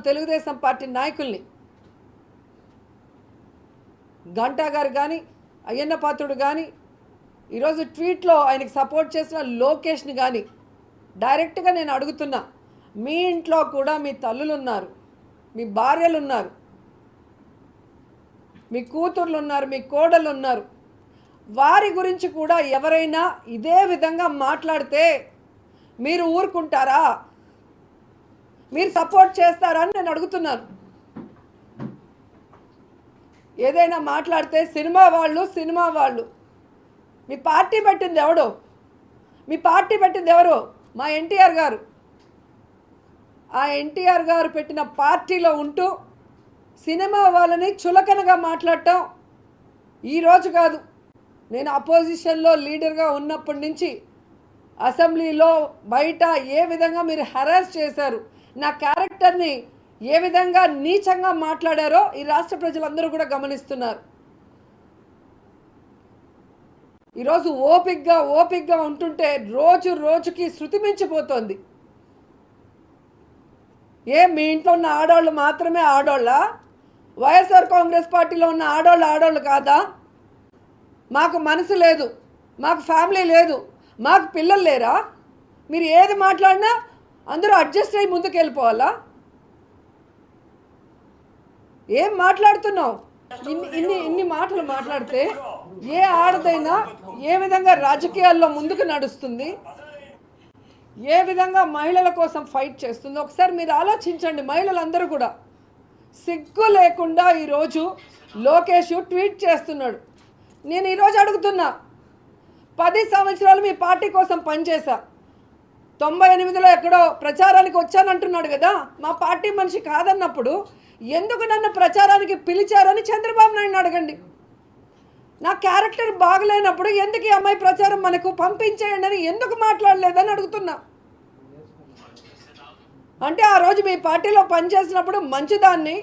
Telugu Desam party నాయకుల్ని గంటా గారు కానీ అయ్యన్న పాత్రుడు కానీ ఈరోజు ట్వీట్లో ఆయనకి సపోర్ట్ చేసిన లోకేష్ని కానీ డైరెక్ట్గా నేను అడుగుతున్నా మీ ఇంట్లో కూడా మీ తల్లులు ఉన్నారు మీ భార్యలు ఉన్నారు మీ కూతుర్లు ఉన్నారు మీ కోడలు ఉన్నారు వారి గురించి కూడా ఎవరైనా ఇదే విధంగా మాట్లాడితే మీరు ఊరుకుంటారా? మీరు సపోర్ట్ చేస్తారా అని నేను అడుగుతున్నాను. ఏదైనా మాట్లాడితే సినిమా వాళ్ళు సినిమా వాళ్ళు. మీ పార్టీ పెట్టింది ఎవడు? మీ పార్టీ పెట్టింది ఎవరు? మా ఎన్టీఆర్ గారు. ఆ ఎన్టీఆర్ గారు పెట్టిన పార్టీలో ఉంటూ సినిమా వాళ్ళని చులకనగా మాట్లాడటం ఈరోజు కాదు. నేను అపోజిషన్లో లీడర్గా ఉన్నప్పటి నుంచి అసెంబ్లీలో బయట ఏ విధంగా మీరు హెరాస్ చేశారు? నా క్యారెక్టర్ని ఏ విధంగా నీచంగా మాట్లాడారో ఈ రాష్ట్ర ప్రజలందరూ కూడా గమనిస్తున్నారు. ఈరోజు ఓపిక్గా ఓపిక్గా ఉంటుంటే రోజు రోజుకి శృతి మించిపోతోంది. ఏ మీ ఇంట్లో ఉన్న ఆడవాళ్ళు మాత్రమే ఆడోళ్ళ? వైఎస్ఆర్ కాంగ్రెస్ పార్టీలో ఉన్న ఆడోళ్ళు ఆడోళ్ళు కాదా? మాకు మనసు లేదు మాకు ఫ్యామిలీ లేదు మాకు పిల్లలు లేరా? మీరు ఏది మాట్లాడినా అందరూ అడ్జస్ట్ అయ్యి ముందుకు వెళ్ళిపోవాలా ఏం మాట్లాడుతున్నావు? ఇన్ని ఇన్ని ఇన్ని మాటలు మాట్లాడితే ఏ ఆడదైనా ఏ విధంగా రాజకీయాల్లో ముందుకు నడుస్తుంది? ఏ విధంగా మహిళల కోసం ఫైట్ చేస్తుందో? ఒకసారి మీరు ఆలోచించండి మహిళలందరూ కూడా. సిగ్గు లేకుండా ఈరోజు లోకేష్ ట్వీట్ చేస్తున్నాడు. నేను ఈరోజు అడుగుతున్నా పది సంవత్సరాలు మీ పార్టీ కోసం పనిచేశా తొంభై ఎనిమిదిలో ఎక్కడో ప్రచారానికి వచ్చానంటున్నాడు కదా. మా పార్టీ మనిషి కాదన్నప్పుడు ఎందుకు నన్ను ప్రచారానికి పిలిచారని చంద్రబాబు నాయుడు అడగండి. నా క్యారెక్టర్ బాగలేనప్పుడు ఎందుకు ఈ అమ్మాయి ప్రచారం మనకు పంపించేయండి అని ఎందుకు మాట్లాడలేదని అడుగుతున్నా. అంటే ఆ రోజు మీ పార్టీలో పనిచేసినప్పుడు మంచిదాన్ని.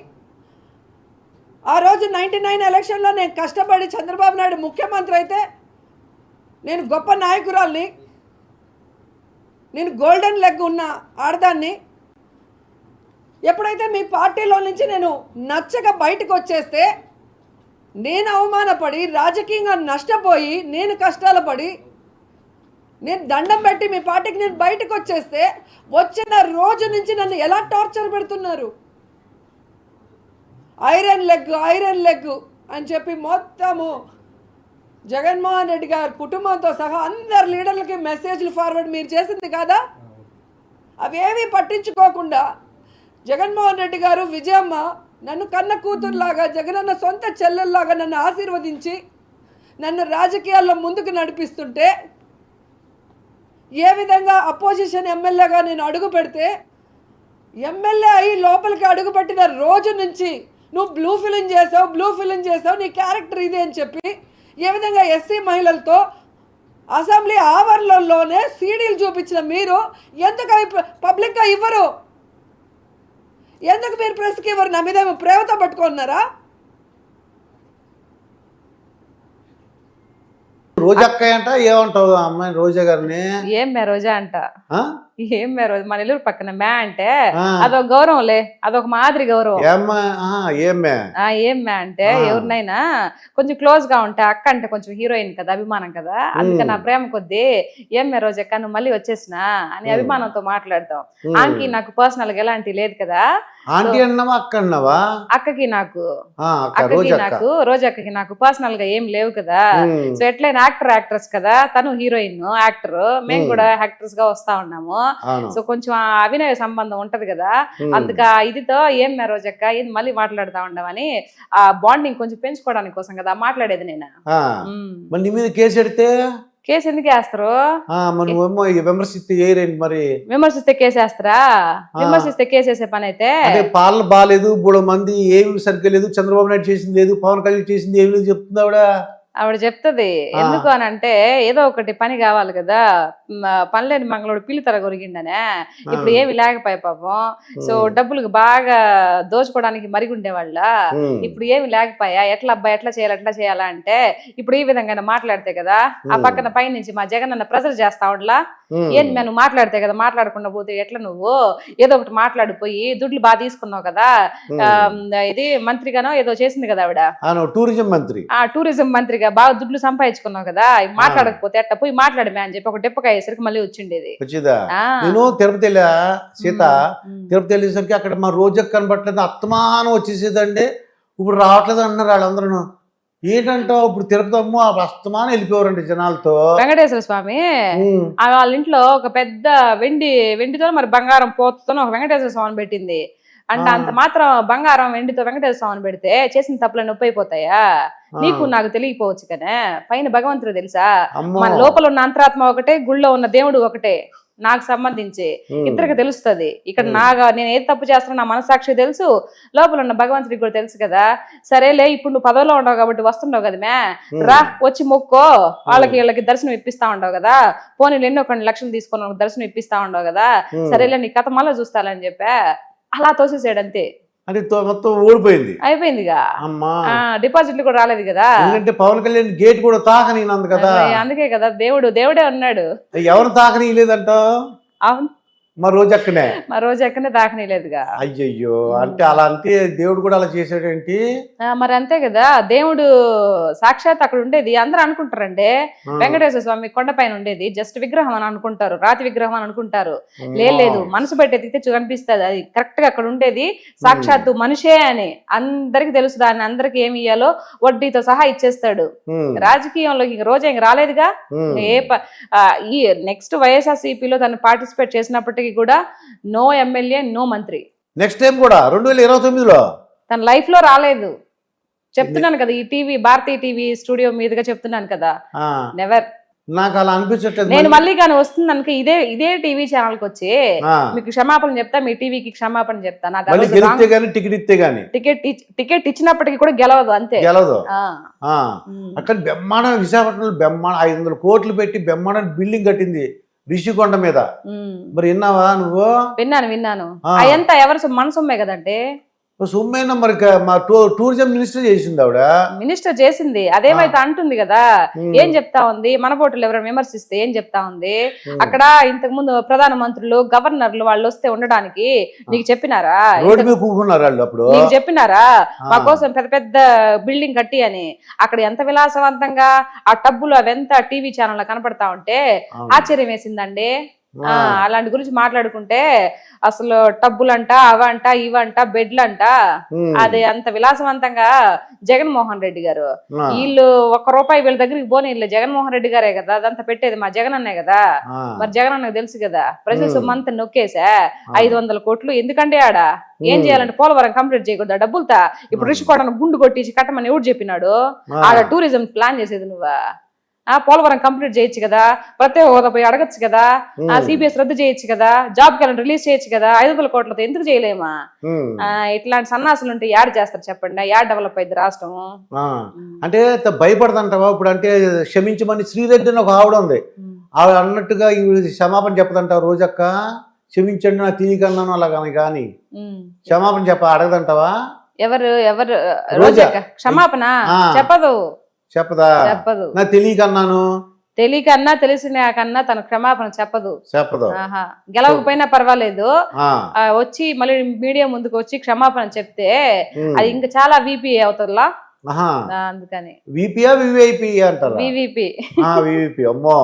ఆ రోజు నైంటీ నైన్ ఎలక్షన్లో నేను కష్టపడి చంద్రబాబు నాయుడు ముఖ్యమంత్రి అయితే నేను గొప్ప నాయకురాల్ని నేను గోల్డెన్ లెగ్ ఉన్న ఆడదాన్ని ఎప్పుడైతే మీ పార్టీలో నుంచి నేను నచ్చక బయటకు వచ్చేస్తే నేను అవమానపడి రాజకీయంగా నష్టపోయి నేను కష్టాలు పడి నేను దండం పెట్టి మీ పార్టీకి నేను బయటకు వచ్చేస్తే వచ్చిన రోజు నుంచి నన్ను ఎలా టార్చర్ పెడుతున్నారు? ఐరన్ లెగ్ ఐరన్ లెగ్ అని చెప్పి మొత్తము జగన్మోహన్ రెడ్డి గారి కుటుంబంతో సహా అందరు లీడర్లకి మెసేజ్లు ఫార్వర్డ్ మీరు చేసింది కాదా? అవేమీ పట్టించుకోకుండా జగన్మోహన్ రెడ్డి గారు విజయమ్మ నన్ను కన్న కూతురులాగా జగనన్న సొంత చెల్లెల్లాగా నన్ను ఆశీర్వదించి నన్ను రాజకీయాల్లో ముందుకు నడిపిస్తుంటే ఏ విధంగా అపోజిషన్ ఎమ్మెల్యేగా నేను అడుగు పెడితే ఎమ్మెల్యే అయ్యి లోపలికి అడుగుపెట్టిన రోజు నుంచి నువ్వు బ్లూ ఫిలిం చేసావు బ్లూ ఫిలిం చేసావు నీ క్యారెక్టర్ ఇది అని చెప్పి ఏ విధంగా ఎస్సీ మహిళలతో అసెంబ్లీ ఆవరణలోనే సీడీలు చూపించిన మీరు ఎందుకు అవి పబ్లిక్గా ఇవ్వరు? ఎందుకు మీరు ప్రెస్కి ఇవ్వరు? నా మీద ఏమో ప్రేమతో పట్టుకున్నారా రోజక్క అంట ఏమంటావు అమ్మాయి రోజా గారిని? ఏం మే రోజా అంట? ఏం మే రోజా? మన ఇల్లు పక్కన మే అంటే. అదొక గౌరవంలే అదొక మాదిరి గౌరవం. ఏం మే? అంటే. ఎవరినైనా కొంచెం క్లోజ్గా ఉంటే అక్క అంటే కొంచెం హీరోయిన్ కదా అభిమానం కదా అందుకని నా ప్రేమ కొద్దీ ఏం మే రోజక్క నువ్వు మళ్ళీ వచ్చేసినా అని అభిమానంతో మాట్లాడతాం. ఆమెకి నాకు పర్సనల్గా ఎలాంటి లేదు కదా ఆంటీ అన్నావా అక్క అన్నావా? అక్కకి నాకు అక్కకి నాకు రోజక్కకి నాకు పర్సనల్గా ఏం లేవు కదా. సో ఎట్లయినా యాక్టర్ యాక్ట్రెస్ కదా. తను హీరోయిన్ యాక్టర్. మేము. కూడా యాక్టర్స్గా వస్తా ఉన్నాము. సో కొంచెం అభినయ సంబంధం ఉంటది కదా. అందుక ఇదితో ఏం మే రోజక్క ఇది మళ్ళీ మాట్లాడుతా ఉండమని ఆ బాండింగ్ కొంచెం పెంచుకోవడానికి కోసం కదా మాట్లాడేది నేను. మరి నీ మీద కేసు పెడితే కేసు ఎందుకు వేస్తారు? ఈ విమర్శిస్తే మరి? విమర్శిస్తే కేసు వేస్తారా? విమర్శిస్తే కేసు వేసే పని అయితే? పాలన బాగాలేదు మూడు మంది ఏమి సరిగ్గా లేదు చంద్రబాబు నాయుడు చేసింది లేదు పవన్ కళ్యాణ్ చేసింది ఏమి లేదు చెప్తుంది ఆవిడ చెప్తది. ఎందుకు అని అంటే ఏదో ఒకటి పని కావాలి కదా పనిలేని మంగళోడు పిల్లి తర కొరిగిండనే ఇప్పుడు ఏమి లేకపోయా పాపం. సో డబ్బులకు బాగా దోచుకోవడానికి మరిగుండేవాళ్ళ. ఇప్పుడు ఏమి లేకపోయా ఎట్లా అబ్బాయి ఎట్లా చేయాలి ఎట్లా చేయాలా అంటే ఇప్పుడు ఈ విధంగా మాట్లాడితే కదా ఆ. పక్కన పై నుంచి మా జగన్ అన్న ప్రెజర్ చేస్తా ఉండలా. ఏంది మేము మాట్లాడితే కదా మాట్లాడకుండా పోతే ఎట్లా నువ్వు? ఏదో ఒకటి మాట్లాడిపోయి దుడ్లు బాగా తీసుకున్నావు కదా ఇది మంత్రిగానో ఏదో చేసింది కదా ఆవిడ? టూరిజం మంత్రి. ఆ టూరిజం మంత్రిగా బాగా దుడ్లు సంపాదించుకున్నావు కదా ఇవి మాట్లాడకపోతే ఎట్ట పోయి మాట్లాడమే అని చెప్పి ఒక డెప్పకాయ వేసరికి మళ్ళీ వచ్చిండేది. వచ్చిందా. నేను తిరుపతి సీత. తిరుపతి వెళ్ళేసరికి అక్కడ మా రోజు కనబట్టలేదు అత్తమానం వచ్చేసేదండి. ఇప్పుడు రావట్లేదు అంటున్నారు వాళ్ళందరూ ఏంటంటావు? ఇప్పుడు తిరుపతి అమ్మ ఆ అస్తమానం వెళ్ళిపోయారండి జనాలతో. వెంకటేశ్వర స్వామి వాళ్ళ ఇంట్లో ఒక పెద్ద వెండి వెండితో మరి బంగారం పోతుతో ఒక వెంకటేశ్వర స్వామిని పెట్టింది. అంటే. అంత మాత్రం బంగారం వెండితో వెంకటేశ్వర స్వామిని పెడితే చేసిన తప్పులు నొప్పి అయిపోతాయా. నీకు నాకు తెలియకపోవచ్చు కనే పైన భగవంతుడు తెలుసా? మన లోపల ఉన్న అంతరాత్మ ఒకటే గుళ్ళో ఉన్న దేవుడు ఒకటే. నాకు సంబంధించి. ఇద్దరికి తెలుస్తది. ఇక్కడ. నాగా నేను ఏది తప్పు చేస్తున్నా నా మనసాక్షి తెలుసు. లోపల ఉన్న భగవంతుడికి కూడా తెలుసు కదా. సరేలే ఇప్పుడు నువ్వు పదవిలో ఉండవు కాబట్టి వస్తుండవు కదా మే. రా వచ్చి మొక్కో. వాళ్ళకి వీళ్ళకి దర్శనం ఇప్పిస్తా ఉండవు కదా. పోనీ ఎన్నో కొన్ని లక్షలు తీసుకొని దర్శనం ఇప్పిస్తా ఉండవు కదా. సరేలే నీ కథ మళ్ళీ చూస్తాలని చెప్పా. అలా తోసేసాడు అంతే. అంటే తో- మొత్తం ఓడిపోయింది అయిపోయిందిగా? అమ్మా. డిపాజిట్లు కూడా రాలేదు కదా? ఎందుకంటే పవన్ కళ్యాణ్ గేట్ కూడా తాకనినందు కదా. అదే, అందుకే కదా దేవుడు దేవుడే ఉన్నాడు. ఎవరు తాకనీయలేదంటావు? అవును. మా రోజక్కనే మా రోజు ఎక్కడనే దాకనీలేదుగా. అయ్యయ్యో అంటే అలా అంటే దేవుడు కూడా అలా చేసాడేంటి మరి అంతే కదా దేవుడు సాక్షాత్ అక్కడ ఉండేది అందరూ అనుకుంటారండి. వెంకటేశ్వర స్వామి కొండపైన ఉండేది జస్ట్ విగ్రహం అని అనుకుంటారు రాతి విగ్రహం అని అనుకుంటారు. లేదు మనసు పెట్టే తెచ్చు కనిపిస్తుంది అది కరెక్ట్గా అక్కడ ఉండేది. సాక్షాత్తు మనిషే అని అందరికి తెలుసు దాన్ని అందరికి ఏమి ఇయ్యాలో వడ్డీతో సహా ఇచ్చేస్తాడు. ఉమ్. రాజకీయంలో ఇంక రోజు ఇంక రాలేదుగా. ఏ ఈ నెక్స్ట్ వైఎస్ఆర్సీపీలో తను పార్టిసిపేట్ చేసినప్పటికీ కూడా నో ఎమ్మెల్యే నో మంత్రి. నెక్స్ట్ టైం కూడా రెండు వేల ఇరవై తొమ్మిదిలో. తన లైఫ్లో రాలేదు. చెప్తున్నాను కదా ఈ టీవీ భారతీయ టీవీ స్టూడియో మీదుగా చెప్తున్నాను కదా. నెవర్ నాకు అలా అనిపించట్లేదు నేను మళ్ళీ కానీ వస్తుంది అనుక ఇదే ఇదే టీవీ ఛానల్కి వచ్చి మీకు క్షమాపణ చెప్తా మీ టీవీకి క్షమాపణ చెప్తా. నాకు టికెట్ ఇస్తే గానీ. టికెట్ టికెట్ ఇచ్చినప్పటికీ కూడా గెలవదు అంతే. ఉమ్. అక్కడ బ్రహ్మాండ విశాఖపట్నంలో బ్రహ్మాండ ఐదు వందల కోట్లు పెట్టి బ్రహ్మాండ బిల్డింగ్ కట్టింది. రిషికొండ మీద. మరి విన్నావా నువ్వు విన్నాను విన్నాను ఆ. అయంతా ఎవరు సొ- మన సొమ్మే కదంటే సొమ్మైనా మరి టూరిజం మినిస్టర్ చేసింది ఆవిడ మినిస్టర్ చేసింది అదేమైతే అంటుంది కదా. ఏం చెప్తా ఉంది మన పోటీలు ఎవరైనా విమర్శిస్తే ఏం చెప్తా ఉంది. అక్కడ ఇంతకు ముందు ప్రధాన మంత్రులు గవర్నర్లు వాళ్ళు వస్తే ఉండడానికి నీకు చెప్పినారా అప్పుడు నీకు చెప్పినారా. మా కోసం పెద్ద పెద్ద బిల్డింగ్ కట్టి అని అక్కడ ఎంత విలాసవంతంగా ఆ టబ్బులు అవెంత టీవీ ఛానల్ కనపడతా ఉంటే. ఆశ్చర్యం వేసిందండి. అలాంటి గురించి మాట్లాడుకుంటే అసలు టబ్బులంట అవంట ఇవంట బెడ్లంట. అది అంత విలాసవంతంగా జగన్మోహన్ రెడ్డి గారు. వీళ్ళు ఒక్క రూపాయి వీళ్ళ దగ్గరికి పోనీ వీళ్ళు జగన్మోహన్ రెడ్డి గారే కదా అదంతా పెట్టేది మా జగన్ అన్నే కదా. మరి జగన్ అన్నకు తెలుసు కదా ప్రజల. సొమ్మంతా నొక్కేసా. ఐదు వందల కోట్లు ఎందుకంటే ఆడ ఏం. చేయాలంటే పోలవరం కంప్లీట్ చేయకూడదు డబ్బులతా ఇప్పుడు. రిషికోటను గుండు కొట్టించి కట్టమని ఎవడు చెప్పినాడు. ఆడ టూరిజం ప్లాన్ చేసేది నువ్వా ఆ పోలవరం కంప్లీట్ చేయొచ్చు కదా ప్రత్యేక హోదా పోయి అడగచ్చు కదా ఆ. సిబిఎస్ రద్దు చేయొచ్చు కదా జాబ్ క్యాలెండర్ రిలీజ్ చేయొచ్చు కదా ఐదు వందల కోట్లతో ఎందుకు చేయలేమా. ఆ, ఇట్లాంటి సన్నాసులు ఉంటే యాడ్ చేస్తారు చెప్పండి యాడ్ డెవలప్ అయింది రాష్ట్రం. అంటే భయపడదంటావా ఇప్పుడు అంటే క్షమించమని శ్రీరెడ్డి అని ఒక ఆవిడ ఉంది ఆవిడ అన్నట్టుగా క్షమాపణ చెప్పదంటావు రోజక్క క్షమించండి నా తిరిగన్నాను అలా కానీ. క్షమాపణ చెప్ప అడగదంటావా ఎవరు ఎవరు రోజా. రోజక్క క్షమాపణ. చెప్పదు చెప్పదా? చెప్పదు. నా తెలియకన్నాను. తెలియకన్నా తెలిసిన కన్నా తన క్షమాపణ చెప్పదు. చెప్పదు. ఆహా. గెలవకపోయినా పర్వాలేదు. వచ్చి మళ్ళీ మీడియా ముందుకు వచ్చి క్షమాపణ చెప్తే. అది ఇంకా చాలా విపి అవుతుందిలా అందుకని. విపియా వివిఐపి అంటారా? వివిపి వివిపి అమ్మో.